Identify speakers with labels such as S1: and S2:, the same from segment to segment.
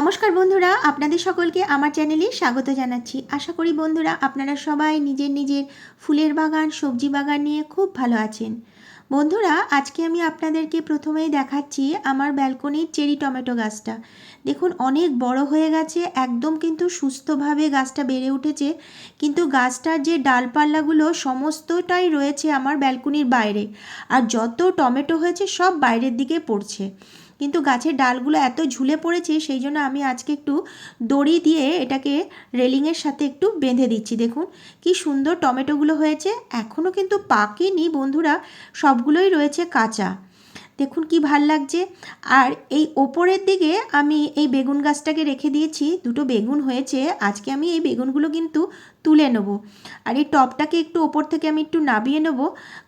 S1: নমস্কার বন্ধুরা, আপনাদের সকলকে আমার চ্যানেলে স্বাগত জানাচ্ছি। আশা করি বন্ধুরা, আপনারা সবাই নিজের নিজের ফুলের বাগান, সবজি বাগান নিয়ে খুব ভালো আছেন। বন্ধুরা, আজকে আমি আপনাদেরকে প্রথমেই দেখাচ্ছি আমার ব্যালকনির চেরি টমেটো গাছটা। দেখুন, অনেক বড় হয়ে গেছে, একদম কিন্তু সুস্থভাবে গাছটা বেড়ে উঠেছে, কিন্তু গাছটার যে ডালপাল্লাগুলো সমস্তটাই রয়েছে আমার ব্যালকনির বাইরে, আর যত টমেটো হয়েছে সব বাইরের দিকে পড়ছে। কিন্তু গাছের ডালগুলো এত ঝুলে পড়েছে, সেই জন্য আমি আজকে একটু দড়ি দিয়ে এটাকে রেলিংয়ের সাথে একটু বেঁধে দিচ্ছি। দেখুন, কি সুন্দর টমেটোগুলো হয়েছে এখনও কিন্তু পাকেনি বন্ধুরা, সবগুলোই রয়েছে কাঁচা। দেখুন কি ভালো লাগছে। আর এই ওপরের দিকে আমি এই বেগুন গাছটাকে রেখে দিয়েছি। দুটো বেগুন হয়েছে। আজকে আমি এই বেগুনগুলো কিন্তু তুলে নেব। আর এই টপটাকে একটু ওপর থেকে আমি একটু নাবিয়ে নেব।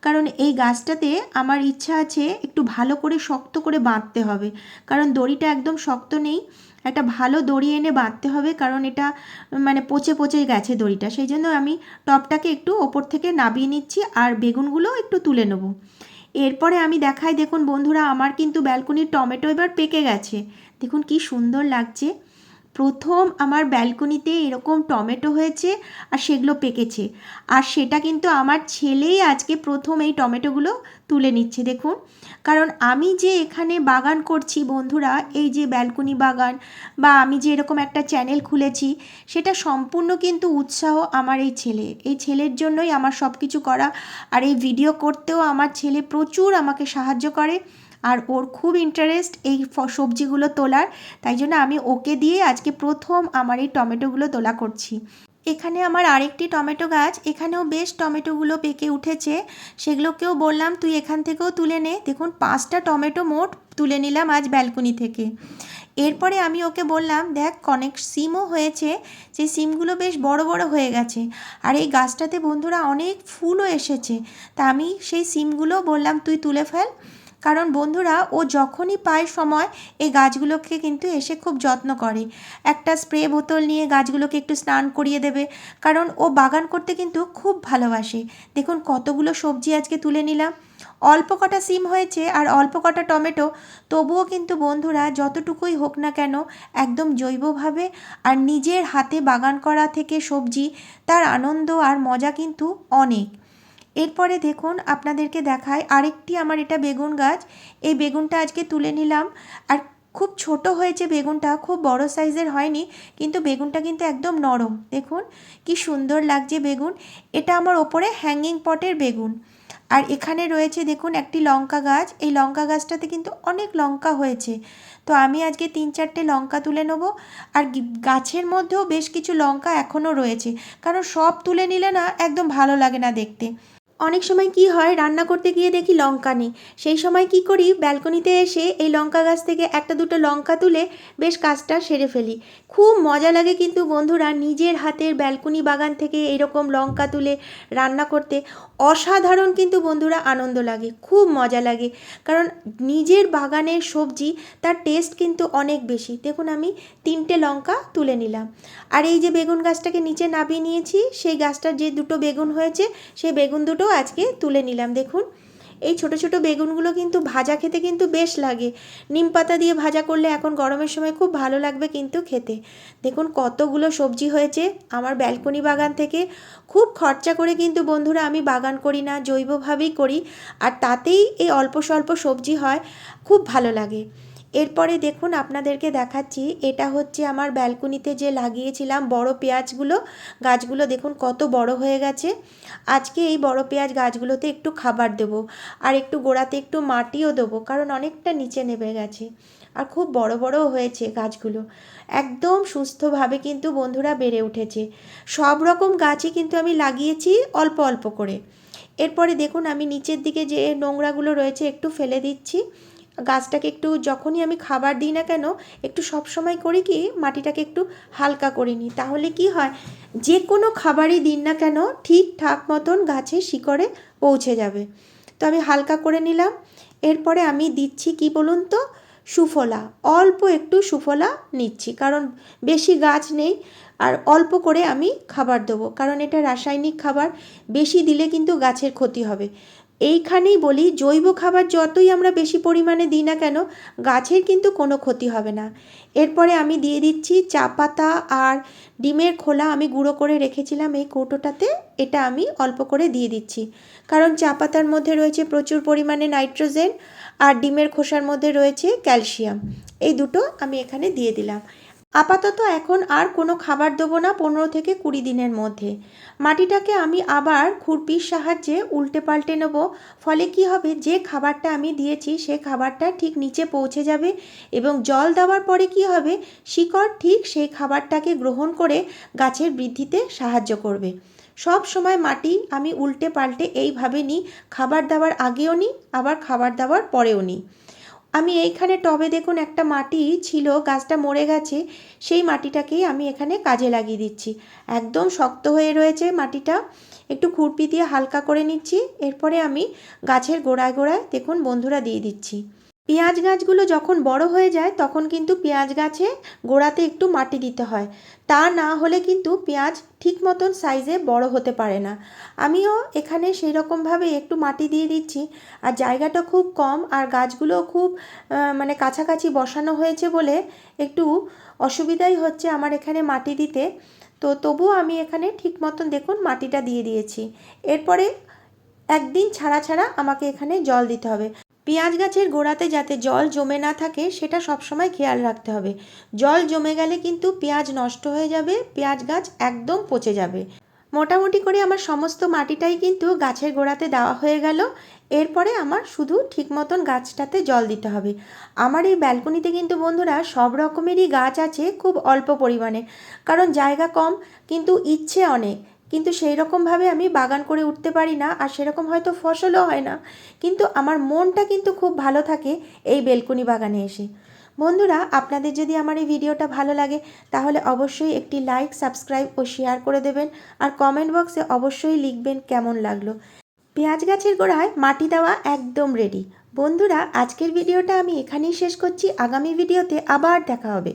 S1: কারণ এই গাছটাতে আমার ইচ্ছা আছে একটু ভালো করে শক্ত করে বাঁধতে হবে। কারণ দড়িটা একদম শক্ত নেই। একটা ভালো দড়ি এনে বাঁধতে হবে। কারণ এটা মানে পচে পচে গেছে দড়িটা। সেই জন্য আমি টপটাকে একটু ওপর থেকে নাবিয়ে নিচ্ছি। আর বেগুনগুলো একটু তুলে নেব। এরপরে আমি দেখাই, দেখুন বন্ধুরা, আমার কিন্তু ব্যালকনির টমেটো এবার পেকে গেছে। দেখুন কি সুন্দর লাগছে। প্রথম আমার ব্যালকনিতে এরকম টমেটো হয়েছে আর সেগুলো পেকেছে। আর সেটা কিন্তু আমার ছেলেই আজকে প্রথম এই টমেটোগুলো তুলে নিচ্ছে, দেখুন। কারণ আমি যে এখানে বাগান করছি বন্ধুরা, এই যে ব্যালকনি বাগান বা আমি যে এরকম একটা চ্যানেল খুলেছি, সেটা সম্পূর্ণ কিন্তু উৎসাহ আমার এই ছেলে। এই ছেলের জন্যই আমার সব কিছু করা আর এই ভিডিও করতেও আমার ছেলে প্রচুর আমাকে সাহায্য করে। আর ওর খুব ইন্টারেস্ট এই সবজিগুলো তোলার। তাই জন্য আমি ওকে দিয়ে আজকে প্রথম আমার এই টমেটোগুলো তোলা করছি। এখানে আমার আরেকটি টমেটো গাছ, এখানেও বেশ টমেটোগুলো পেকে উঠেছে। সেগুলোকেও বললাম, তুই এখান থেকেও তুলে নে। দেখুন, পাঁচটা টমেটো মোট তুলে নিলাম আজ ব্যালকনি থেকে। এরপরে আমি ওকে বললাম, দেখ, অনেক সিমও হয়েছে। সেই সিমগুলো বেশ বড় বড় হয়ে গেছে। আর এই গাছটাতে বন্ধুরা অনেক ফুলও এসেছে। তা আমি সেই সিমগুলো বললাম, তুই তুলে ফেল। কারণ বন্ধুরা, ও যখনই পায় সময়, এই গাছগুলোকে কিন্তু এসে খুব যত্ন করে। একটা স্প্রে বোতল নিয়ে গাছগুলোকে একটু স্নান করিয়ে দেবে, কারণ ও বাগান করতে কিন্তু খুব ভালোবাসে। দেখুন কতগুলো সবজি আজকে তুলে নিলাম। অল্প কটা সিম হয়েছে আর অল্প কটা টমেটো। তবুও কিন্তু বন্ধুরা, যতটুকুই হোক না কেন, একদম জৈবভাবে আর নিজের হাতে বাগান করা থেকে সবজি, তার আনন্দ আর মজা কিন্তু অনেক। এরপরে দেখুন আপনাদেরকে দেখায় আরেকটি আমার এটা বেগুন গাছ। এই বেগুনটা আজকে তুলে নিলাম। আর খুব ছোট হয়েছে বেগুনটা, খুব বড় সাইজের হয়নি, কিন্তু বেগুনটা কিন্তু একদম নরম। দেখুন কি সুন্দর লাগছে বেগুন। এটা আমার ওপরে হ্যাঙ্গিং পটের বেগুন। আর এখানে রয়েছে দেখুন একটি লঙ্কা গাছ। এই লঙ্কা গাছটাতে কিন্তু অনেক লঙ্কা হয়েছে। তো আমি আজকে তিন চারটে লঙ্কা তুলে নেব। আর গাছের মধ্যেও বেশ কিছু লঙ্কা এখনও রয়েছে। কারণ সব তুলে নিলে না একদম ভালো লাগে না দেখতে। অনেক সময় কি হয়, রান্না করতে গিয়ে দেখি লঙ্কা নেই। সেই সময় কি করি, ব্যালকনিতে এসে এই লঙ্কা গাছ থেকে একটা দুটো লঙ্কা তুলে বেশ কাজটা সেরে ফেলি। খুব মজা লাগে কিন্তু বন্ধুরা নিজের হাতের ব্যালকনি বাগান থেকে এরকম লঙ্কা তুলে রান্না করতে। অসাধারণ কিন্তু বন্ধুরা আনন্দ লাগে, খুব মজা লাগে। কারণ নিজের বাগানের সবজি তার টেস্ট কিন্তু অনেক বেশি। দেখুন আমি তিনটে লঙ্কা তুলে নিলাম। আর এই যে বেগুন গাছটাকে নিচে নামিয়ে নিয়েছি, সেই গাছটার যে দুটো বেগুন হয়েছে, সেই বেগুন দুটো আজকে তুলে নিলাম, দেখুন। এই ছোট ছোট বেগুনগুলো কিন্তু ভাজা খেতে কিন্তু বেশ লাগে। নিম পাতা দিয়ে ভাজা করলে এখন গরমের সময় খুব ভালো লাগবে কিন্তু খেতে। দেখুন কতগুলো সবজি হয়েছে আমার ব্যালকনি বাগান থেকে। খুব খরচা করে কিন্তু বন্ধুরা আমি বাগান করি না, জৈবভাবেই করি। আর তাতেই এই অল্প স্বল্প সবজি হয়, খুব ভালো লাগে। এরপরে দেখুন আপনাদেরকে দেখাচ্ছি, এটা হচ্ছে আমার ব্যালকনিতে যে লাগিয়েছিলাম বড় পেঁয়াজগুলো, গাছগুলো দেখুন কত বড় হয়ে গেছে। আজকে এই বড় পেঁয়াজ গাছগুলোতে একটু খাবার দেবো আর একটু গোড়াতে একটু মাটিও দেবো কারণ অনেকটা নিচে নেমে গেছে আর খুব বড় বড়ও হয়েছে গাছগুলো। একদম সুস্থভাবে কিন্তু বন্ধুরা বেড়ে উঠেছে। সব রকম গাছই কিন্তু আমি লাগিয়েছি অল্প অল্প করে। এরপরে দেখুন আমি নিচের দিকে যে নোংরাগুলো রয়েছে একটু ফেলে দিচ্ছি। গাছটাকে একটু যখনই আমি খাবার দিই না কেন, একটু সব সময় করি কি, মাটিটাকে একটু হালকা করে নিই। তাহলে কি হয়, যে কোনো খাবারই দিন না কেন ঠিকঠাক মতন গাছের শিকড়ে পৌঁছে যাবে। তো আমি হালকা করে নিলাম। এরপরে আমি দিচ্ছি কি বলুন তো, সুফলা। অল্প একটু সুফলা নিচ্ছি, কারণ বেশি গাছ নেই। আর অল্প করে আমি খাবার দেবো, কারণ এটা রাসায়নিক খাবার। বেশি দিলে কিন্তু গাছের ক্ষতি হবে। এইখানেই বলি, জৈব খাবার যতই আমরা বেশি পরিমাণে দিই না কেন, গাছের কিন্তু কোনো ক্ষতি হবে না। এরপরে আমি দিয়ে দিচ্ছি চা পাতা আর ডিমের খোলা আমি গুঁড়ো করে রেখেছিলাম এই কৌটোটাতে, এটা আমি অল্প করে দিয়ে দিচ্ছি। কারণ চা পাতার মধ্যে রয়েছে প্রচুর পরিমাণে নাইট্রোজেন আর ডিমের খোসার মধ্যে রয়েছে ক্যালসিয়াম। এই দুটো আমি এখানে দিয়ে দিলাম। আপাতত এখন আর কোনো খাবার দেবো না পনেরো থেকে কুড়ি দিনের মধ্যে। মাটিটাকে আমি আবার খুরপির সাহায্যে উল্টে পাল্টে নেব। ফলে কি হবে? যে খাবারটা আমি দিয়েছি, সে খাবারটা ঠিক নিচে পৌঁছে যাবে এবং জল দেওয়ার পরে কি হবে? শিকড় ঠিক সেই খাবারটাকে গ্রহণ করে গাছের বৃদ্ধিতে সাহায্য করবে। সব সময় মাটি আমি উল্টে পাল্টে এইভাবে নিই। খাবার দেওয়ার আগেও নিই, আবার খাবার দেওয়ার পরেও নিই। আমি এইখানে টবে দেখুন একটা মাটি ছিল, গাছটা মরে গেছে, সেই মাটিটাকেই আমি এখানে কাজে লাগিয়ে দিচ্ছি। একদম শক্ত হয়ে রয়েছে মাটিটা। একটু খুরপি দিয়ে হালকা করে নিচ্ছি, এরপরে আমি গাছের গোড়ায় গোড়ায় দেখুন বন্ধুরা দিয়ে দিচ্ছি। পেঁয়াজ গাছগুলো যখন বড় হয়ে যায়, তখন কিন্তু পেঁয়াজ গাছে গোড়াতে একটু মাটি দিতে হয়। তা না হলে কিন্তু পেঁয়াজ ঠিক মতন সাইজে বড় হতে পারে না। আমিও এখানে সেই রকমভাবে একটু মাটি দিয়ে দিচ্ছি। আর জায়গাটা খুব কম আর গাছগুলো খুব মানে কাছাকাছি বসানো হয়েছে বলে একটু অসুবিধাই হচ্ছে আমার এখানে মাটি দিতে। তো তবুও আমি এখানে ঠিক মতন দেখুন মাটিটা দিয়ে দিয়েছি। এরপরে একদিন ছাড়া ছাড়া আমাকে এখানে জল দিতে হবে। পেঁয়াজ গাছের গোড়াতে যাতে জল জমে না থাকে, সেটা সবসময় খেয়াল রাখতে হবে। জল জমে গেলে কিন্তু পেঁয়াজ নষ্ট হয়ে যাবে, পেঁয়াজ গাছ একদম পচে যাবে। মোটামুটি করে আমার সমস্ত মাটিটাই কিন্তু গাছের গোড়াতে দেওয়া হয়ে গেল। এরপরে আমার শুধু ঠিক মতন গাছটাতে জল দিতে হবে। আমার এই ব্যালকনিতে কিন্তু বন্ধুরা সব রকমেরই গাছ আছে খুব অল্প পরিমাণে। কারণ জায়গা কম, কিন্তু ইচ্ছে অনেক। কিন্তু সেই রকমভাবে আমি বাগান করে উঠতে পারি না আর সেরকম হয়তো ফসলও হয় না। কিন্তু আমার মনটা কিন্তু খুব ভালো থাকে এই বেলকুনি বাগানে এসে। বন্ধুরা, আপনাদের যদি আমার এই ভিডিওটা ভালো লাগে, তাহলে অবশ্যই একটি লাইক সাবস্ক্রাইব ও শেয়ার করে দেবেন আর কমেন্ট বক্সে অবশ্যই লিখবেন কেমন লাগল। পেঁয়াজ গাছের গোড়ায় মাটি দেওয়া একদম রেডি বন্ধুরা, আজকের ভিডিওটা আমি এখানেই শেষ করছি। আগামী ভিডিওতে আবার দেখা হবে।